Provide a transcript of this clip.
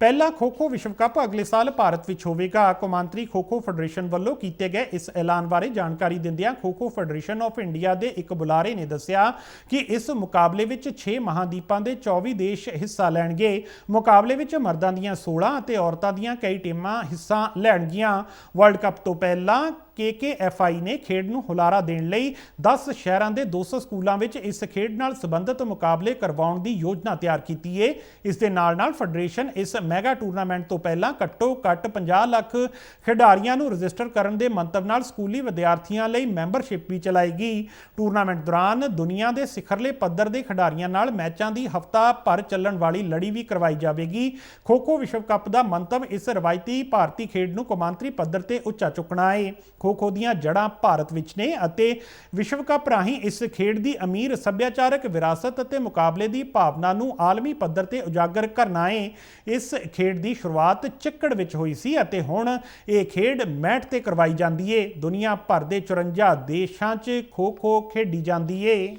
ਪਹਿਲਾ ਖੋ-ਖੋ ਵਿਸ਼ਵ ਕੱਪ ਅਗਲੇ ਸਾਲ ਭਾਰਤ ਵਿੱਚ ਹੋਵੇਗਾ। ਕੌਮਾਂਤਰੀ ਖੋ-ਖੋ ਫੈਡਰੇਸ਼ਨ ਵੱਲੋਂ ਕੀਤੇ ਗਏ ਇਸ ਐਲਾਨ ਬਾਰੇ ਜਾਣਕਾਰੀ ਦਿੰਦਿਆਂ ਖੋ-ਖੋ ਫੈਡਰੇਸ਼ਨ ਆਫ ਇੰਡੀਆ ਦੇ ਇੱਕ ਬੁਲਾਰੇ ਨੇ ਦੱਸਿਆ ਕਿ ਇਸ ਮੁਕਾਬਲੇ ਵਿੱਚ 6 ਮਹਾਦੀਪਾਂ ਦੇ 24 ਦੇਸ਼ ਹਿੱਸਾ ਲੈਣਗੇ। ਮੁਕਾਬਲੇ ਵਿੱਚ ਮਰਦਾਂ ਦੀਆਂ 16 ਅਤੇ ਔਰਤਾਂ ਦੀਆਂ ਕਈ ਟੀਮਾਂ ਹਿੱਸਾ ਲੈਣਗੀਆਂ। ਵਰਲਡ ਕੱਪ ਤੋਂ ਪਹਿਲਾਂ KKFI ਨੇ ਖੇਡ ਨੂੰ ਹੁਲਾਰਾ ਦੇਣ ਲਈ 10 ਸ਼ਹਿਰਾਂ ਦੇ 200 ਸਕੂਲਾਂ ਵਿੱਚ ਇਸ ਖੇਡ ਨਾਲ ਸੰਬੰਧਿਤ ਮੁਕਾਬਲੇ ਕਰਵਾਉਣ ਦੀ ਯੋਜਨਾ ਤਿਆਰ ਕੀਤੀ ਹੈ ਇਸ ਦੇ ਨਾਲ-ਨਾਲ ਫੈਡਰੇਸ਼ਨ ਇਸ ਮੈਗਾ ਟੂਰਨਾਮੈਂਟ ਤੋਂ ਪਹਿਲਾਂ ਘੱਟੋ-ਘੱਟ 50 ਲੱਖ ਖਿਡਾਰੀਆਂ ਨੂੰ ਰਜਿਸਟਰ ਕਰਨ ਦੇ ਮੰਤਵ ਨਾਲ ਸਕੂਲੀ ਵਿਦਿਆਰਥੀਆਂ ਲਈ ਮੈਂਬਰਸ਼ਿਪ ਵੀ ਚਲਾਏਗੀ। ਟੂਰਨਾਮੈਂਟ ਦੌਰਾਨ ਦੁਨੀਆ ਦੇ ਸਿਖਰਲੇ ਪੱਧਰ ਦੇ ਖਿਡਾਰੀਆਂ ਨਾਲ ਮੈਚਾਂ ਦੀ ਹਫ਼ਤਾ ਭਰ ਚੱਲਣ ਵਾਲੀ ਲੜੀ ਵੀ ਕਰਵਾਈ ਜਾਵੇਗੀ। ਖੋ-ਖੋ ਵਿਸ਼ਵ ਕੱਪ ਦਾ ਮੰਤਵ ਇਸ ਰਵਾਇਤੀ ਭਾਰਤੀ ਖੇਡ ਨੂੰ ਕੌਮਾਂਤਰੀ ਪੱਧਰ ਤੇ ਉੱਚਾ ਚੁੱਕਣਾ ਹੈ ਖੋ-ਖੋ ਦੀਆਂ ਜੜ੍ਹਾਂ ਭਾਰਤ ਵਿੱਚ ਨੇ ਅਤੇ ਵਿਸ਼ਵ ਕੱਪ ਰਾਹੀਂ ਇਸ ਖੇਡ ਦੀ ਅਮੀਰ ਸੱਭਿਆਚਾਰਕ ਵਿਰਾਸਤ ਅਤੇ ਮੁਕਾਬਲੇ ਦੀ ਭਾਵਨਾ ਨੂੰ ਆਲਮੀ ਪੱਧਰ ਤੇ ਉਜਾਗਰ ਕਰਨਾ ਹੈ ਇਸ ਖੇਡ ਦੀ ਸ਼ੁਰੂਆਤ ਚੱਕੜ ਵਿੱਚ ਹੋਈ ਸੀ ਅਤੇ ਹੁਣ ਇਹ ਖੇਡ ਮੈਟ ਤੇ ਕਰਵਾਈ ਜਾਂਦੀ ਏ। ਦੁਨੀਆ ਭਰ ਦੇ 54 ਦੇਸ਼ਾਂ 'ਚ ਖੋ-ਖੋ ਖੇਡੀ ਜਾਂਦੀ ਏ।